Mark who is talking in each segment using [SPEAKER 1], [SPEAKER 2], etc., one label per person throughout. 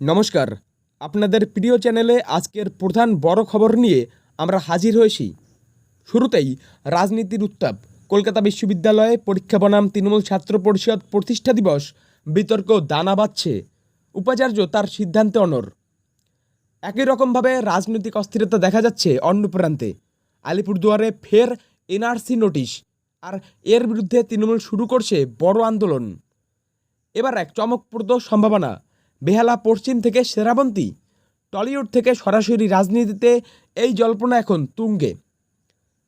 [SPEAKER 1] নমস্কার। আপনাদের প্রিয় চ্যানেলে আজকের প্রধান বড় খবর নিয়ে আমরা হাজির হয়েছি। শুরুতেই রাজনীতির উত্তাপ, কলকাতা বিশ্ববিদ্যালয়ে পরীক্ষা বনাম তৃণমূল ছাত্র পরিষদ প্রতিষ্ঠা দিবস, বিতর্ক দানা বাঁধছে, উপাচার্য তার সিদ্ধান্তে অনর একই রকমভাবে রাজনৈতিক অস্থিরতা দেখা যাচ্ছে অন্য প্রান্তে আলিপুরদুয়ারে ফের এনআরসি নোটিশ, আর এর বিরুদ্ধে তৃণমূল শুরু করছে বড় আন্দোলন। এবার এক চমকপ্রদ সম্ভাবনা বেহালা পশ্চিম থেকে সেরাবন্তী, টলিউড থেকে সরাসরি রাজনীতিতে এই জল্পনা এখন তুঙ্গে।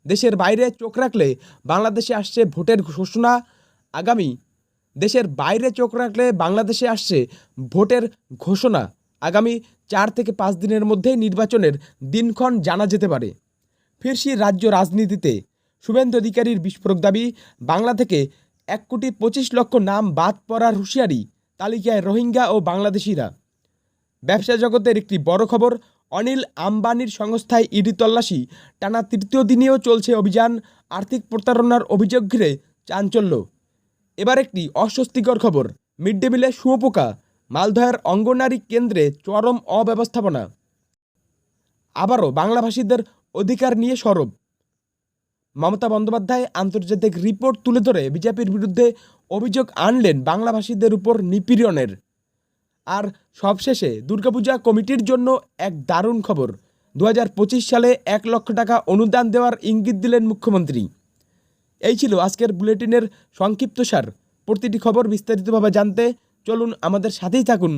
[SPEAKER 1] দেশের বাইরে চোখ রাখলে বাংলাদেশে আসছে ভোটের ঘোষণা, আগামী। দেশের বাইরে চোখ রাখলে বাংলাদেশে আসছে ভোটের ঘোষণা, আগামী চার থেকে পাঁচ দিনের মধ্যেই নির্বাচনের দিনক্ষণ জানা যেতে পারে। ফিরছি রাজ্য রাজনীতিতে শুভেন্দু অধিকারীর বিস্ফোরক দাবি, বাংলা থেকে এক কোটি পঁচিশ লক্ষ নাম বাদ পড়ার হুঁশিয়ারি তালিকায় রোহিঙ্গা ও বাংলাদেশিরা। ব্যবসা জগতের একটি বড় খবর, অনিল আম্বানির সংস্থায় ইডি তল্লাশি। টানা তৃতীয় দিনেও চলছে অভিযান, আর্থিক প্রতারণার অভিযোগ ঘিরে চাঞ্চল্য। এবার একটি অস্বস্তিকর খবর, মিড ডে মিলে শুয়োপোকা মালদহের অঙ্গনারী কেন্দ্রে চরম অব্যবস্থাপনা। আবারও বাংলাভাষীদের অধিকার নিয়ে সরব। মমতা বন্দ্যোপাধ্যায় আন্তর্জাতিক রিপোর্ট তুলে ধরে বিজেপির বিরুদ্ধে অভিযোগ আনলেন বাংলাভাষীদের উপর নিপীড়নের। আর সবশেষে দুর্গাপূজা কমিটির জন্য এক দারুণ খবর দু হাজার পঁচিশ সালে এক লক্ষ টাকা অনুদান দেওয়ার ইঙ্গিত দিলেন মুখ্যমন্ত্রী। এই ছিল আজকের বুলেটিনের সংক্ষিপ্তসার প্রতিটি খবর বিস্তারিতভাবে জানতে চলুন আমাদের সাথেই থাকুন।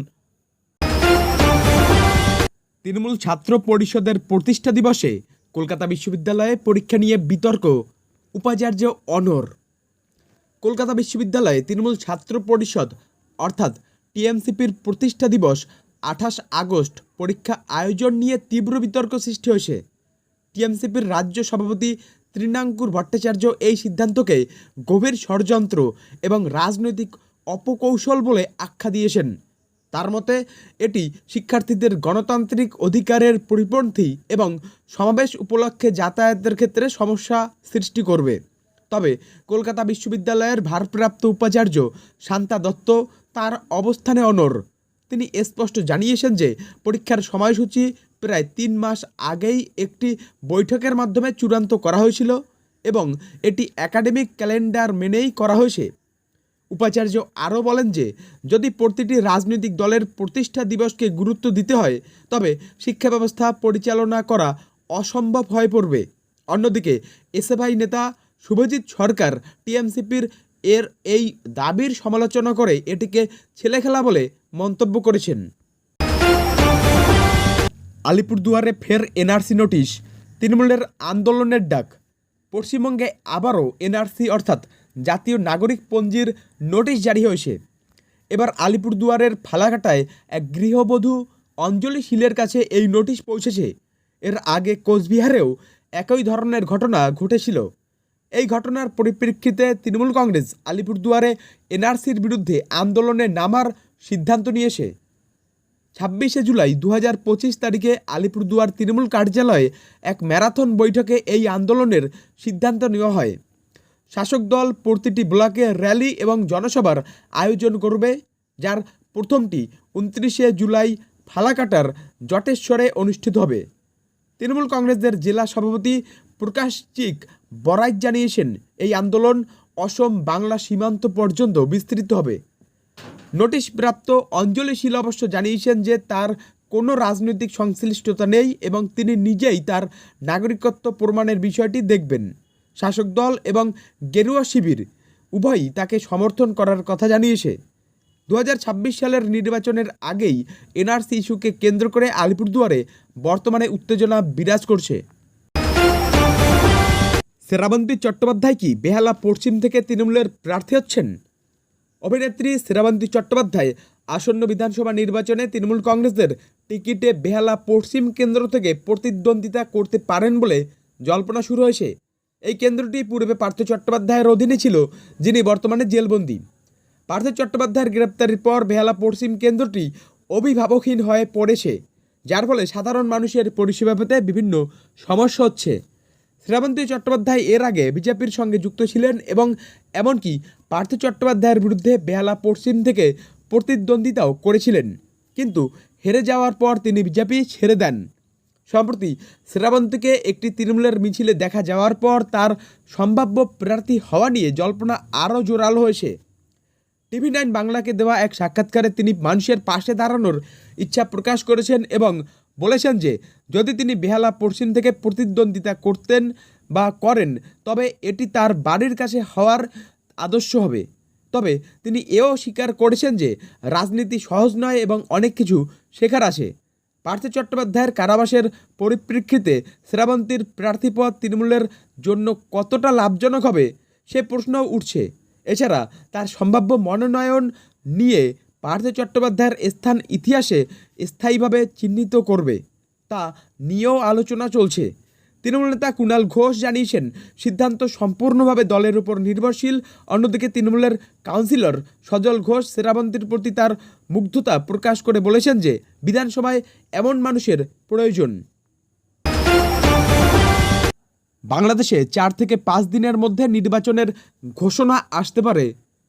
[SPEAKER 1] তৃণমূল ছাত্র পরিষদের প্রতিষ্ঠা দিবসে কলকাতা বিশ্ববিদ্যালয়ে পরীক্ষা নিয়ে বিতর্ক, উপাচার্য অনর। কলকাতা বিশ্ববিদ্যালয়ে তৃণমূল ছাত্র পরিষদ, অর্থাৎ টিএমসিপির প্রতিষ্ঠা দিবস, আঠাশ আগস্ট, পরীক্ষা আয়োজন নিয়ে তীব্র বিতর্ক সৃষ্টি হয়েছে। টিএমসিপির রাজ্য সভাপতি তৃণাঙ্কুর ভট্টাচার্য এই সিদ্ধান্তকে গভীর ষড়যন্ত্র এবং রাজনৈতিক অপকৌশল বলে আখ্যা দিয়েছেন। তার মতে, এটি শিক্ষার্থীদের গণতান্ত্রিক অধিকারের পরিপন্থী এবং সমাবেশ উপলক্ষে যাতায়াতের ক্ষেত্রে সমস্যা সৃষ্টি করবে। তবে কলকাতা বিশ্ববিদ্যালয়ের ভারপ্রাপ্ত উপাচার্য শান্তা দত্ত তার অবস্থানে অনর তিনি স্পষ্ট জানিয়েছেন যে, পরীক্ষার সময়সূচি প্রায় তিন মাস আগেই একটি বৈঠকের মাধ্যমে চূড়ান্ত করা হয়েছিল এবং এটি একাডেমিক ক্যালেন্ডার মেনেই করা হয়েছে। উপাচার্য আরও বলেন যে, যদি প্রতিটি রাজনৈতিক দলের প্রতিষ্ঠা দিবসকে গুরুত্ব দিতে হয়, তবে শিক্ষা ব্যবস্থা পরিচালনা করা অসম্ভব হয়ে পড়বে। অন্যদিকে, এসএফআই নেতা শুভজিৎ সরকার টিএমসিপির এর এই দাবির সমালোচনা করে এটিকে ছেলেখেলা বলে মন্তব্য করেছেন। আলিপুরদুয়ারে ফের এনআরসি নোটিশ, তৃণমূলের আন্দোলনের ডাক। পশ্চিমবঙ্গে আবারও এনআরসি অর্থাৎ জাতীয় নাগরিক পঞ্জির নোটিশ জারি হয়েছে। এবার আলিপুরদুয়ারের ফালাকাটায় এক গৃহবধূ অঞ্জলি শীলের কাছে এই নোটিশ পৌঁছেছে। এর আগে কোচবিহারেও একই ধরনের ঘটনা ঘটেছিল। এই ঘটনার পরিপ্রেক্ষিতে তৃণমূল কংগ্রেস আলিপুরদুয়ারে এনআরসির বিরুদ্ধে আন্দোলনে নামার সিদ্ধান্ত নিয়েছে। ছাব্বিশে জুলাই দু হাজার পঁচিশ তারিখে আলিপুরদুয়ার তৃণমূল কার্যালয়ে এক ম্যারাথন বৈঠকে এই আন্দোলনের সিদ্ধান্ত নেওয়া হয়। শাসক দল প্রতিটি ব্লকে র্যালি এবং জনসভার আয়োজন করবে, যার প্রথমটি উনত্রিশে জুলাই ফালাকাটার জটেশ্বরে অনুষ্ঠিত হবে। তৃণমূল কংগ্রেসের জেলা সভাপতি প্রকাশ চিক বরাইত জানিয়েছেন, এই আন্দোলন অসম বাংলা সীমান্ত পর্যন্ত বিস্তৃত হবে। নোটিশ প্রাপ্ত অঞ্জলি শীল অবশ্য জানিয়েছেন যে তার কোনো রাজনৈতিক সংশ্লিষ্টতা নেই এবং তিনি নিজেই তার নাগরিকত্ব প্রমাণের বিষয়টি দেখবেন। শাসক দল এবং গেরুয়া শিবির উভয়ই তাকে সমর্থন করার কথা জানিয়েছে। দু হাজার ছাব্বিশ সালের নির্বাচনের আগেই এনআরসি ইস্যুকে কেন্দ্র করে আলিপুরদুয়ারে বর্তমানে উত্তেজনা বিরাজ করছে। শ্রাবন্তী চট্টোপাধ্যায় কি বেহালা পশ্চিম থেকে তৃণমূলের প্রার্থী হচ্ছেন? অভিনেত্রী শ্রাবন্তী চট্টোপাধ্যায় আসন্ন বিধানসভা নির্বাচনে তৃণমূল কংগ্রেসের টিকিটে বেহালা পশ্চিম কেন্দ্র থেকে প্রতিদ্বন্দ্বিতা করতে পারেন বলে জল্পনা শুরু হয়েছে। এই কেন্দ্রটি পূর্বে পার্থ চট্টোপাধ্যায়ের অধীনে ছিল, যিনি বর্তমানে জেলবন্দী। পার্থ চট্টোপাধ্যায়ের গ্রেপ্তারির পর বেহালা পশ্চিম কেন্দ্রটি অভিভাবকহীন হয়ে পড়েছে, যার ফলে সাধারণ মানুষের পরিষেবা পেতে বিভিন্ন সমস্যা হচ্ছে। শ্রাবন্তী চট্টোপাধ্যায় এর আগে বিজেপির সঙ্গে যুক্ত ছিলেন এবং এমনকি পার্থ চট্টোপাধ্যায়ের বিরুদ্ধে বেহালা পশ্চিম থেকে প্রতিদ্বন্দ্বিতাও করেছিলেন, কিন্তু হেরে যাওয়ার পর তিনি বিজেপি ছেড়ে দেন। সম্প্রতি শ্রাবন্তীকে একটি তৃণমূলের মিছিলে দেখা যাওয়ার পর তার সম্ভাব্য প্রার্থী হওয়া নিয়ে জল্পনা আরও জোরালো হয়েছে। টিভি নাইন বাংলাকে দেওয়া এক সাক্ষাৎকারে তিনি মানুষের পাশে দাঁড়ানোর ইচ্ছা প্রকাশ করেছেন এবং বলেছেন যে, যদি তিনি বেহালা পশ্চিম থেকে প্রতিদ্বন্দ্বিতা করতেন বা করেন, তবে এটি তার বাড়ির কাছে হওয়ার আদর্শ হবে। তবে তিনি এও স্বীকার করেছেন যে, রাজনীতি সহজ নয় এবং অনেক কিছু শেখার আছে। পার্থ চট্টোপাধ্যায়ের কারাবাসের পরিপ্রেক্ষিতে শ্রাবন্তীর প্রার্থীপদ তৃণমূলের জন্য কতটা লাভজনক হবে, সে প্রশ্ন উঠছে। এছাড়া তার সম্ভাব্য মনোনয়ন নিয়ে পার্থ চট্টোপাধ্যায়ের স্থান ইতিহাসে স্থায়ীভাবে চিহ্নিত করবে, তা নিয়েও আলোচনা চলছে। তৃণমূল নেতা কুণাল ঘোষ জানিয়েছেন, সিদ্ধান্ত সম্পূর্ণভাবে দলের উপর নির্ভরশীল। অন্যদিকে তৃণমূলের কাউন্সিলর সজল ঘোষ শ্রাবন্তীর প্রতি তার মুগ্ধতা প্রকাশ করে বলেছেন যে, বিধানসভায় এমন মানুষের প্রয়োজন। বাংলাদেশে চার থেকে পাঁচ দিনের মধ্যে নির্বাচনের ঘোষণা আসতে পারে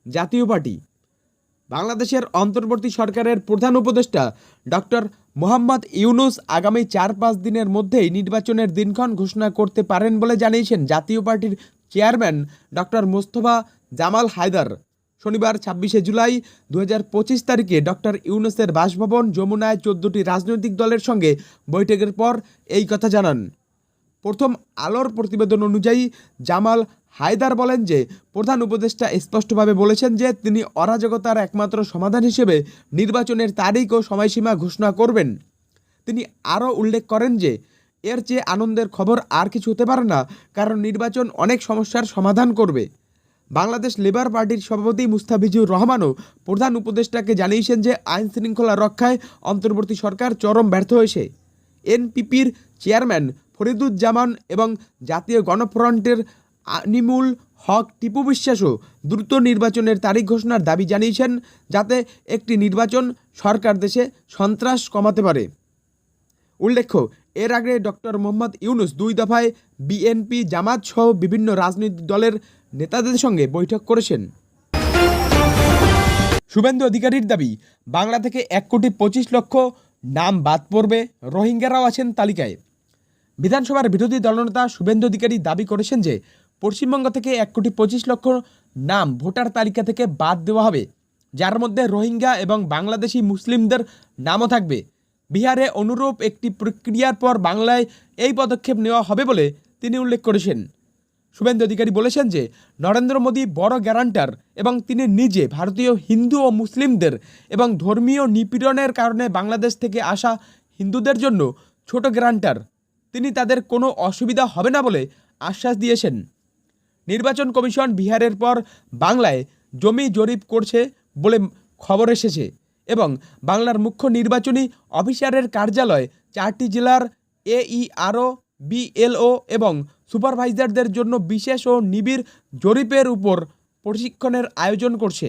[SPEAKER 1] জাতীয় পার্টি। বাংলাদেশের অন্তর্বর্তী সরকারের প্রধান উপদেষ্টা ডক্টর মোহাম্মদ ইউনুস আগামী চার পাঁচ দিনের মধ্যেই নির্বাচনের দিনক্ষণ ঘোষণা করতে পারেন বলে জানিয়েছেন জাতীয় পার্টির চেয়ারম্যান ডক্টর মোস্তফা জামাল হায়দার। শনিবার ছাব্বিশে জুলাই দু তারিখে ডক্টর ইউনুসের বাসভবন যমুনায় চোদ্দটি রাজনৈতিক দলের সঙ্গে বৈঠকের পর এই কথা জানান। প্রথম আলোর প্রতিবেদন অনুযায়ী জামাল হায়দার বলেন যে, প্রধান উপদেষ্টা স্পষ্টভাবে বলেছেন যে, তিনি অরাজকতার একমাত্র সমাধান হিসেবে নির্বাচনের তারিখ ও সময়সীমা ঘোষণা করবেন। তিনি আরও উল্লেখ করেন যে, এর চেয়ে আনন্দের খবর আর কিছু হতে পারে না, কারণ নির্বাচন অনেক সমস্যার সমাধান করবে। বাংলাদেশ লেবার পার্টির সভাপতি মুস্তাফিজুর রহমানও প্রধান উপদেষ্টাকে জানিয়েছেন যে, আইন শৃঙ্খলা রক্ষায় অন্তর্বর্তী সরকার চরম ব্যর্থ হয়েছে। এনপিপির চেয়ারম্যান ফরিদুজ্জামান এবং জাতীয় গণফ্রন্টের আনিমুল হক টিপু বিশ্বাসও দ্রুত নির্বাচনের তারিখ ঘোষণার দাবি জানিয়েছেন যাতে একটি নির্বাচন সরকার দেশে সন্ত্রাস কমাতে পারে। উল্লেখ্য, এর আগে ডক্টর মোহাম্মদ ইউনুস দুই দফায় বিএনপি, জামাত সহ বিভিন্ন রাজনৈতিক দলের নেতাদের সঙ্গে বৈঠক করেছেন। শুভেন্দু অধিকারীর দাবি, বাংলা থেকে এক কোটি পঁচিশ লক্ষ নাম বাদ পড়বে, রোহিঙ্গারাও আছেন তালিকায়। বিধানসভার বিরোধী দলনেতা শুভেন্দু অধিকারী দাবি করেছেন যে পশ্চিমবঙ্গ থেকে এক কোটি পঁচিশ লক্ষ নাম ভোটার তালিকা থেকে বাদ দেওয়া হবে, যার মধ্যে রোহিঙ্গা এবং বাংলাদেশি মুসলিমদের নামও থাকবে। বিহারে অনুরূপ একটি প্রক্রিয়ার পর বাংলায় এই পদক্ষেপ নেওয়া হবে বলে তিনি উল্লেখ করেছেন। শুভেন্দু অধিকারী বলেছেন যে, নরেন্দ্র মোদী বড় গ্যারান্টার এবং তিনি নিজে ভারতীয় হিন্দু ও মুসলিমদের এবং ধর্মীয় নিপীড়নের কারণে বাংলাদেশ থেকে আসা হিন্দুদের জন্য ছোট গ্যারান্টার। তিনি তাদের কোনো অসুবিধা হবে না বলে আশ্বাস দিয়েছেন। নির্বাচন কমিশন বিহারের পর বাংলায় জমি জরিপ করছে বলে খবর এসেছে এবং বাংলার মুখ্য নির্বাচনী অফিসারের কার্যালয় চারটি জেলার এইআরও বিএলও এবং সুপারভাইজারদের জন্য বিশেষ ও নিবিড় জরিপের উপর প্রশিক্ষণের আয়োজন করছে।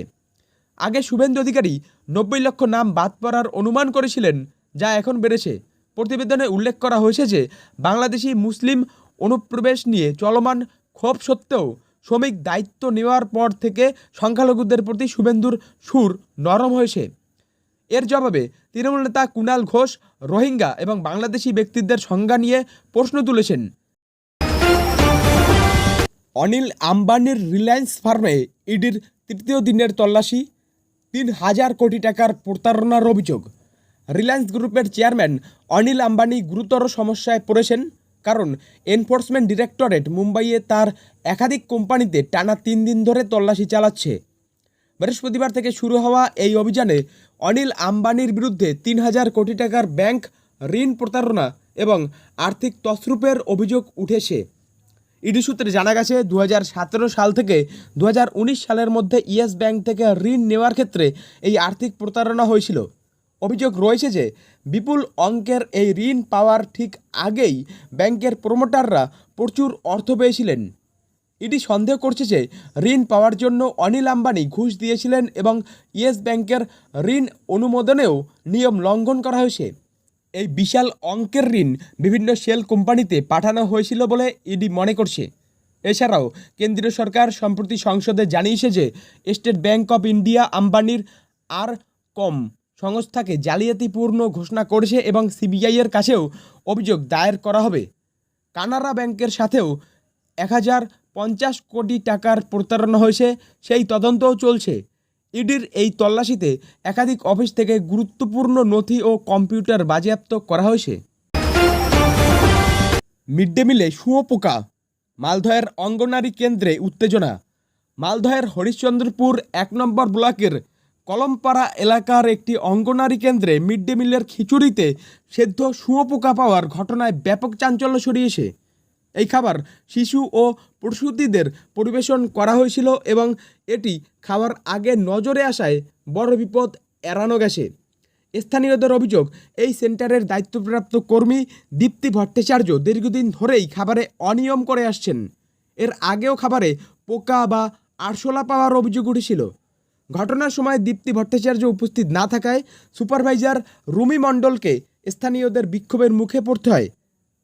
[SPEAKER 1] আগে শুভেন্দু অধিকারী নব্বই লক্ষ নাম বাদ পড়ার অনুমান করেছিলেন, যা এখন বেড়েছে। প্রতিবেদনে উল্লেখ করা হয়েছে যে বাংলাদেশি মুসলিম অনুপ্রবেশ নিয়ে চলমান ক্ষোভ সত্ত্বেও শ্রমিক দায়িত্ব নেওয়ার পর থেকে সংখ্যালঘুদের প্রতি শুভেন্দুর সুর নরম হয়েছে। এর জবাবে তৃণমূল নেতা কুণাল ঘোষ, রোহিঙ্গা এবং বাংলাদেশি ব্যক্তিদের সংজ্ঞা নিয়ে প্রশ্ন তুলেছেন। অনিল আম্বানির রিলায়েন্স ফার্মে ইডির তৃতীয় দিনের তল্লাশি, তিন হাজার কোটি টাকার প্রতারণার অভিযোগ। রিলায়েন্স গ্রুপের চেয়ারম্যান অনিল আম্বানি গুরুতর সমস্যায় পড়েছেন। কারণ এনফোর্সমেন্ট ডিরেক্টরেট মুম্বাইয়ে তার একাধিক কোম্পানিতে টানা তিন দিন ধরে তল্লাশি চালাচ্ছে। বৃহস্পতিবার থেকে শুরু হওয়া এই অভিযানে অনিল আম্বানির বিরুদ্ধে তিন হাজার কোটি টাকার ব্যাংক ঋণ প্রতারণা এবং আর্থিক তছরূপের অভিযোগ উঠেছে। ইডি সূত্রে জানা গেছে দু হাজার সতেরো সাল থেকে দু হাজার উনিশ সালের মধ্যে ইয়েস ব্যাংক থেকে ঋণ নেওয়ার ক্ষেত্রে এই আর্থিক প্রতারণা হয়েছিল। অভিযোগ রয়েছে যে বিপুল অঙ্কের এই ঋণ পাওয়ার ঠিক আগেই ব্যাংকের প্রমোটাররা প্রচুর অর্থ পেয়েছিলেন। ইডি সন্দেহ করছে যে ঋণ পাওয়ার জন্য অনিল আম্বানি ঘুষ দিয়েছিলেন এবং ইয়েস ব্যাংকের ঋণ অনুমোদনেও নিয়ম লঙ্ঘন করা হয়েছে। এই বিশাল অঙ্কের ঋণ বিভিন্ন শেল কোম্পানিতে পাঠানো হয়েছিল বলে ইডি মনে করছে। এছাড়াও কেন্দ্রীয় সরকার সম্প্রতি সংসদে জানিয়েছে যে স্টেট ব্যাংক অফ ইন্ডিয়া আম্বানির আর কম সংস্থাকে জালিয়াতিপূর্ণ ঘোষণা করেছে এবং সিবিআইয়ের কাছেও অভিযোগ দায়ের করা হবে। কানাড়া ব্যাংকের সাথেও এক হাজার পঞ্চাশ কোটি টাকার প্রতারণা হয়েছে, সেই তদন্তও চলছে। ইডির এই তল্লাশিতে একাধিক অফিস থেকে গুরুত্বপূর্ণ নথি ও কম্পিউটার বাজেয়াপ্ত করা হয়েছে। মিড ডে মিলে শুঁয়োপোকা মালদহের অঙ্গনারী কেন্দ্রে উত্তেজনা। মালদহের হরিশ্চন্দ্রপুর এক নম্বর ব্লকের কলমপাড়া এলাকার একটি অঙ্গনারী কেন্দ্রে মিড ডে মিলের খিচুড়িতে সেদ্ধ শুঁয়োপোকা পাওয়ার ঘটনায় ব্যাপক চাঞ্চল্য ছড়িয়েছে। এই খাবার শিশু ও প্রসূতিদের পরিবেশন করা হয়েছিল এবং এটি খাওয়ার আগে নজরে আসায় বড় বিপদ এড়ানো গেছে। স্থানীয়দের অভিযোগ, এই সেন্টারের দায়িত্বপ্রাপ্ত কর্মী দীপ্তি ভট্টাচার্য দীর্ঘদিন ধরেই খাবারে অনিয়ম করে আসছেন। এর আগেও খাবারে পোকা বা আরশোলা পাওয়ার অভিযোগ উঠেছিল। ঘটনার সময় দীপ্তি ভট্টাচার্য উপস্থিত না থাকায় সুপারভাইজার রুমি মণ্ডলকে স্থানীয়দের বিক্ষোভের মুখে পড়তে হয়।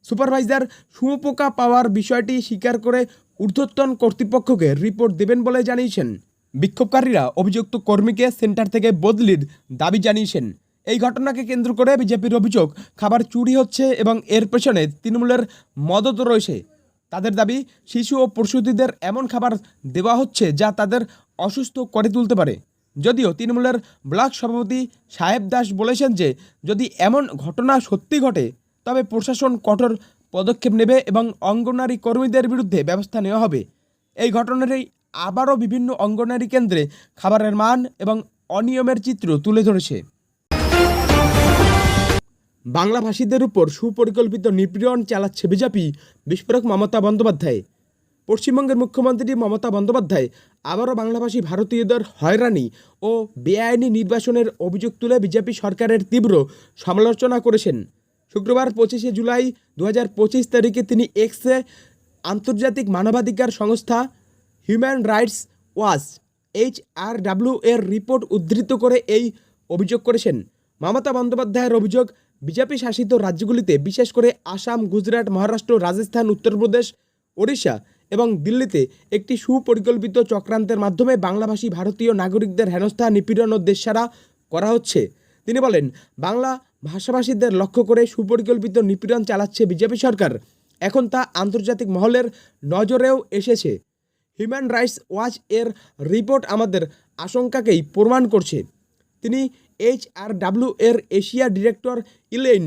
[SPEAKER 1] সুপারভাইজার শুঁয়োপোকা পাওয়ার বিষয়টি স্বীকার করে ঊর্ধ্বতন কর্তৃপক্ষকে রিপোর্ট দেবেন বলে জানিয়েছেন। বিক্ষোভকারীরা অভিযুক্ত কর্মীকে সেন্টার থেকে বদলির দাবি জানিয়েছেন। এই ঘটনাকে কেন্দ্র করে বিজেপির অভিযোগ, খাবার চুরি হচ্ছে এবং এর পেছনে তৃণমূলের মদত রয়েছে। তাদের দাবি, শিশু ও প্রসূতিদের এমন খাবার দেওয়া হচ্ছে যা তাদের অসুস্থ করে তুলতে পারে। যদিও তৃণমূলের ব্লক সভাপতি সাহেব দাস বলেছেন যে, যদি এমন ঘটনা সত্যি ঘটে, তবে প্রশাসন কঠোর পদক্ষেপ নেবে এবং অঙ্গনারী কর্মীদের বিরুদ্ধে ব্যবস্থা নেওয়া হবে। এই ঘটনারই আবারও বিভিন্ন অঙ্গনারী কেন্দ্রে খাবারের মান এবং অনিয়মের চিত্র তুলে ধরেছে। বাংলাভাষীদের উপর সুপরিকল্পিত নিপীড়ন চালাচ্ছে বিজেপি, বিস্ফোরক মমতা বন্দ্যোপাধ্যায়। পশ্চিমবঙ্গের মুখ্যমন্ত্রী মমতা বন্দ্যোপাধ্যায় আবারও বাংলাভাষী ভারতীয়দের হয়রানি ও বেআইনি নির্বাসনের অভিযোগ তুলে বিজেপি সরকারের তীব্র সমালোচনা করেছেন। শুক্রবার পঁচিশে জুলাই দু হাজার পঁচিশ তারিখে তিনি এক্সে আন্তর্জাতিক মানবাধিকার সংস্থা human rights watch H R W এর রিপোর্ট উদ্ধৃত করে এই অভিযোগ করেছেন। মমতা বন্দ্যোপাধ্যায়ের অভিযোগ বিজেপি শাসিত রাজ্যগুলিতে, বিশেষ করে আসাম, গুজরাট, মহারাষ্ট্র, রাজস্থান উত্তরপ্রদেশ ওড়িশা এবং দিল্লিতে একটি সুপরিকল্পিত চক্রান্তের মাধ্যমে বাংলাভাষী ভারতীয় নাগরিকদের হেনস্থা, নিপীড়ন ও দেশসারা করা হচ্ছে। তিনি বলেন, বাংলা ভাষাভাষীদের লক্ষ্য করে সুপরিকল্পিত নিপীড়ন চালাচ্ছে বিজেপি সরকার। এখন তা আন্তর্জাতিক মহলের নজরেও এসেছে। হিউম্যান রাইটস ওয়াচ এর রিপোর্ট আমাদের আশঙ্কাকেই প্রমাণ করছে। তিনি এইচ আর ডাব্লিউ এর এশিয়া ডিরেক্টর ইলেন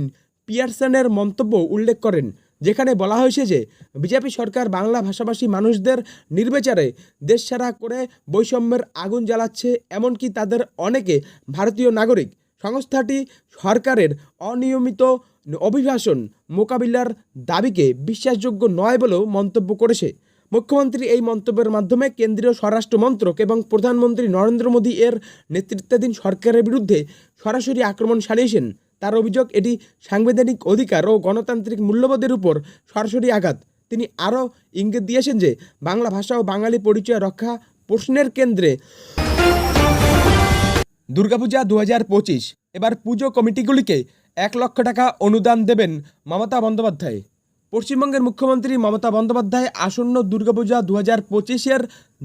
[SPEAKER 1] পিয়ারসনের মন্তব্য উল্লেখ করেন, যেখানে বলা হয়েছে যে, বিজেপি সরকার বাংলা ভাষাভাষী মানুষদের নির্বিচারে দেশ ছাড়া করে বৈষম্যের আগুন জ্বালাচ্ছে, এমনকি তাদের অনেকে ভারতীয় নাগরিক। সংস্থাটি সরকারের অনিয়মিত অভিভাষণ মোকাবিলার দাবিকে বিশ্বাসযোগ্য নয় বলেও মন্তব্য করেছে। মুখ্যমন্ত্রী এই মন্তব্যের মাধ্যমে কেন্দ্রীয় স্বরাষ্ট্র মন্ত্রক এবং প্রধানমন্ত্রী নরেন্দ্র মোদী এর নেতৃত্বাধীন সরকারের বিরুদ্ধে সরাসরি আক্রমণ সারিয়েছেন তার অভিযোগ, এটি সাংবিধানিক অধিকার ও গণতান্ত্রিক মূল্যবোধের উপর সরাসরি আঘাত। তিনি আরও ইঙ্গিত দিয়েছেন যে, বাংলা ভাষা ও বাঙালি পরিচয় রক্ষা প্রশ্নের কেন্দ্রে। দুর্গাপূজা দু হাজার পঁচিশ, এবার পুজো কমিটিগুলিকে এক লক্ষ টাকা অনুদান দেবেন মমতা বন্দ্যোপাধ্যায়। পশ্চিমবঙ্গের মুখ্যমন্ত্রী মমতা বন্দ্যোপাধ্যায় আসন্ন দুর্গাপূজা দু হাজার পঁচিশের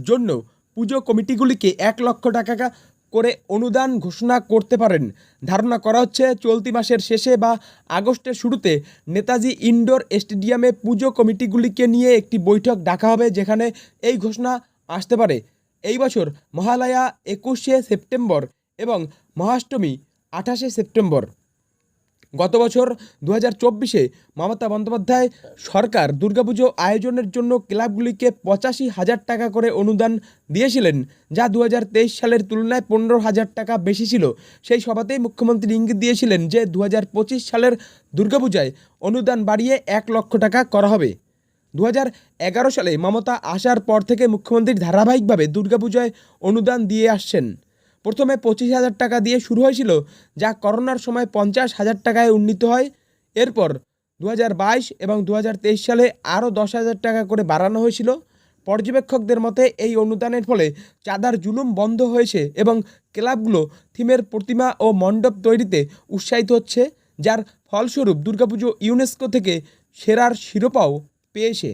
[SPEAKER 1] জন্য পুজো কমিটিগুলিকে এক লক্ষ টাকা করে অনুদান ঘোষণা করতে পারেন। ধারণা করা হচ্ছে চলতি মাসের শেষে বা আগস্টের শুরুতে নেতাজি ইনডোর স্টেডিয়ামে পুজো কমিটিগুলিকে নিয়ে একটি বৈঠক ডাকা হবে যেখানে এই ঘোষণা আসতে পারে। এই বছর মহালয়া একুশে সেপ্টেম্বর এবং মহাষ্টমী আঠাশে সেপ্টেম্বর। গত বছর দু হাজার চব্বিশে মমতা বন্দ্যোপাধ্যায় সরকার দুর্গাপুজো আয়োজনের জন্য ক্লাবগুলিকে পঁচাশি হাজার টাকা করে অনুদান দিয়েছিলেন, যা দু হাজার তেইশ সালের তুলনায় পনেরো হাজার টাকা বেশি ছিল। সেই সভাতেই মুখ্যমন্ত্রী ইঙ্গিত দিয়েছিলেন যে দু হাজার পঁচিশ সালের দুর্গাপূজায় অনুদান বাড়িয়ে এক লক্ষ টাকা করা হবে। দু সালে মমতা আসার পর থেকে মুখ্যমন্ত্রী ধারাবাহিকভাবে দুর্গাপূজায় অনুদান দিয়ে আসছেন। প্রথমে পঁচিশ হাজার টাকা দিয়ে শুরু হয়েছিল, যা করোনার সময় পঞ্চাশ হাজার টাকায় উন্নীত হয়। এরপর দু হাজার বাইশ এবং দু হাজার তেইশ সালে আরও দশ হাজার টাকা করে বাড়ানো হয়েছিল। পর্যবেক্ষকদের মতে, এই অনুদানের ফলে চাঁদার জুলুম বন্ধ হয়েছে এবং ক্লাবগুলো থিমের প্রতিমা ও মণ্ডপ তৈরিতে উৎসাহিত হচ্ছে, যার ফলস্বরূপ দুর্গাপুজো ইউনেস্কো থেকে সেরার শিরোপাও পেয়েছে।